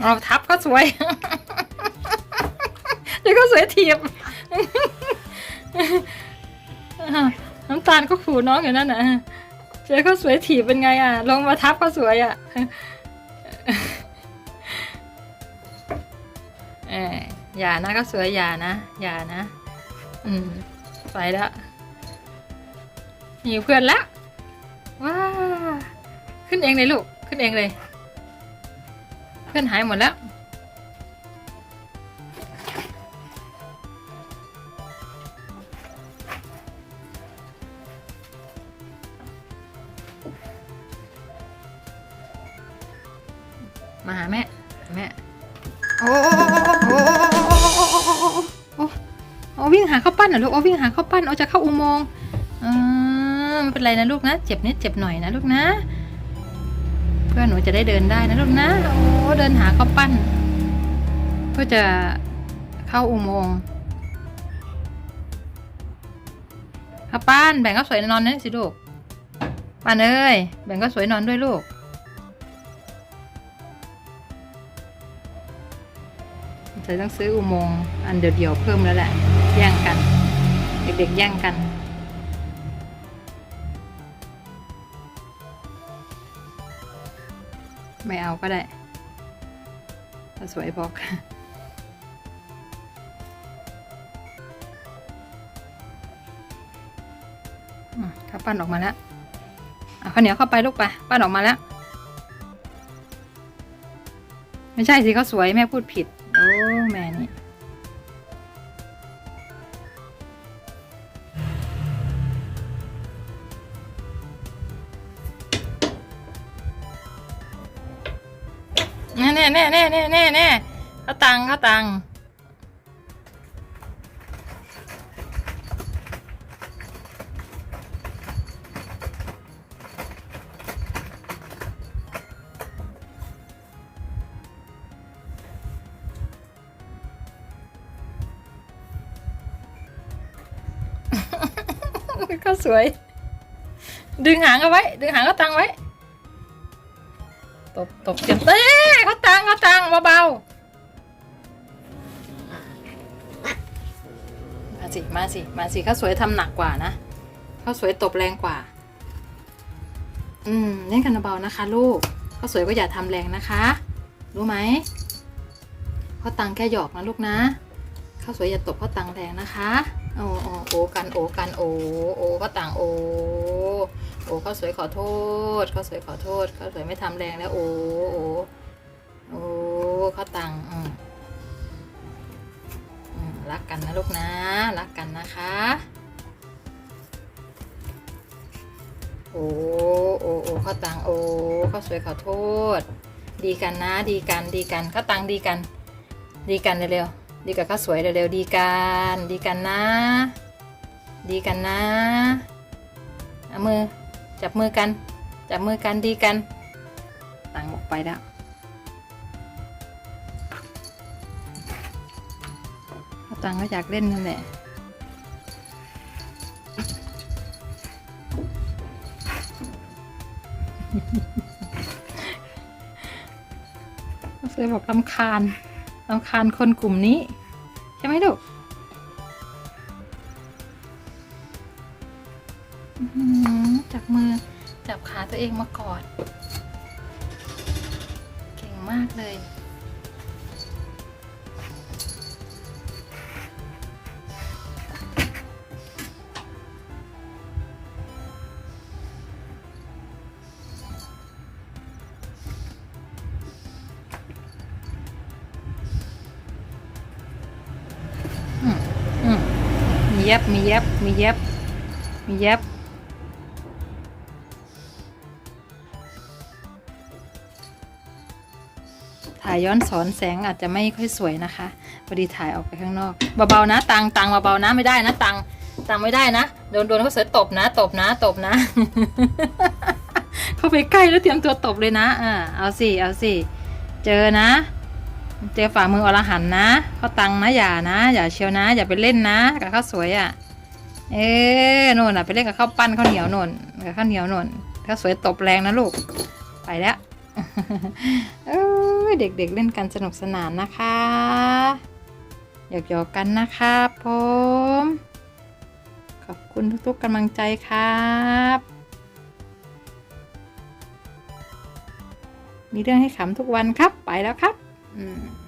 เอาทับก็สวยเดี๋ยวก็สวยถีบน้ำตาลก็ขู่น้องอยู่นั่นนะเจอเขาสวยถีบเป็นไงอะ ลงมาทับก็สวยอะเอออย่านะก็สวยอย่านะอย่านะ อืมไปแล้วมีเพื่อนละว้าขึ้นเองเลยลูก ขึ้นเองเลย พื่อนหายหมดแล้ว มาหาแม่ แม่ โอ้โอ้วิ่งหาข้าวปั้นเหรอลูกโอ้วิ่งหาข้าวปั้นโอ้จะเข้าอุโมงค์เออไม่เป็นไรนะลูกนะ เจ็บนิดเจ็บหน่อยนะลูกนะ พื่อหนูจะได้เดินได้นะลูกนะโอ้เดินหาข้าวปั้น เพื่อจะเข้าอุโมงค์ข้าวปั้นแบ่งข้าวสวยนอนนี่สิลูกปั้นเอ้ยแบ่งข้าวสวยนอนด้วยลูกจะต้องซื้ออุโมงค์อันเดียวๆเพิ่มแล้วแหละแย่งกัน เด็กๆแย่งกัน ไม่เอาก็ได้ ถ้าสวยบอกอืมข้าวปั้นออกมาแล้วอะข้าวเหนียวเข้าไปลูกไปปั้นออกมาแล้ว ไม่ใช่สิเขาสวยแม่พูดผิด โอ้แม่นี่ แน่แน่แน่แน่แน่แน่แน่เขาตังเขาตังก็สวย ดึงหางเอาไว้ ดึงหางเขาตังไว้ ตบตบเจ็บเอ้เขาตังเขาตังเบาๆมาสิ มาสิ มาสิเขาสวยทำหนักกว่านะเขาสวยตบแรงกว่า อืมเล่นกันเบาๆนะคะ ลูกเขาสวยก็อย่าทำแรงนะคะ รู้ไหมเขาตังแค่หยอกนะลูกนะเขาสวยอย่าตบเขาตังแรงนะคะโอ้โอ้โอกันโอกันโอโอเขาตังโอ โอ้เขาสวยขอโทษเขาสวยขอโทษเขาสวยไม่ทำแรงแล้ว โอ้โอ้โอ้เขาตังอืมรักกันนะลูกนะรักกันนะคะ โอ้โอ้โอ้เขาตังโอ้เขาสวยขอโทษ ดีกันนะ ดีกันดีกันเขาตังดีกัน ดีกันเร็วๆดีกับเขาสวยเร็วๆดีกันดีกันนะ ดีกันนะเอามือ จับมือกัน จับมือกันดีกันต่างออกไปแล้วต่างก็อยากเล่นนั่นแหละเซยบอกลำคาญลำคาญคนกลุ่มนี้ ใช่ไหมลูก มือจับขาตัวเองมากอด เก่งมากเลยอืมอืมมีเย็บมีเย็บมีเย็บมีเย็บ ถ่ายย้อนสอนแสงอาจจะไม่ค่อยสวยนะคะพอดีถ่ายออกไปข้างนอกเบาๆนะตังตังเบาๆนะไม่ได้นะตังตังไม่ได้นะโดนโดนเขาเสือตบนะ ตบนะ ตบนะ เข้าไปใกล้แล้วเตรียมตัวตบเลยนะอ่าเอาสิเอาสิเจอนะ เจอฝ่ามืออรหันนะเขาตังนะอย่านะอย่าเชียวนะ อย่าไปเล่นนะ กับข้าวสวยอะเอ๊โน่นอะไปเล่นกับข้าวปั้นข้าวเหนียวโน่นกับข้าวเหนียวโน่นข้าวสวยตบแรงนะลูกไปแล้ว เอ้ยเด็กๆเล่นกันสนุกสนานนะคะหยอกๆกันนะครับผม ขอบคุณทุกๆกำลังใจครับ มีเรื่องให้ขำทุกวันครับไปแล้วครับ อืม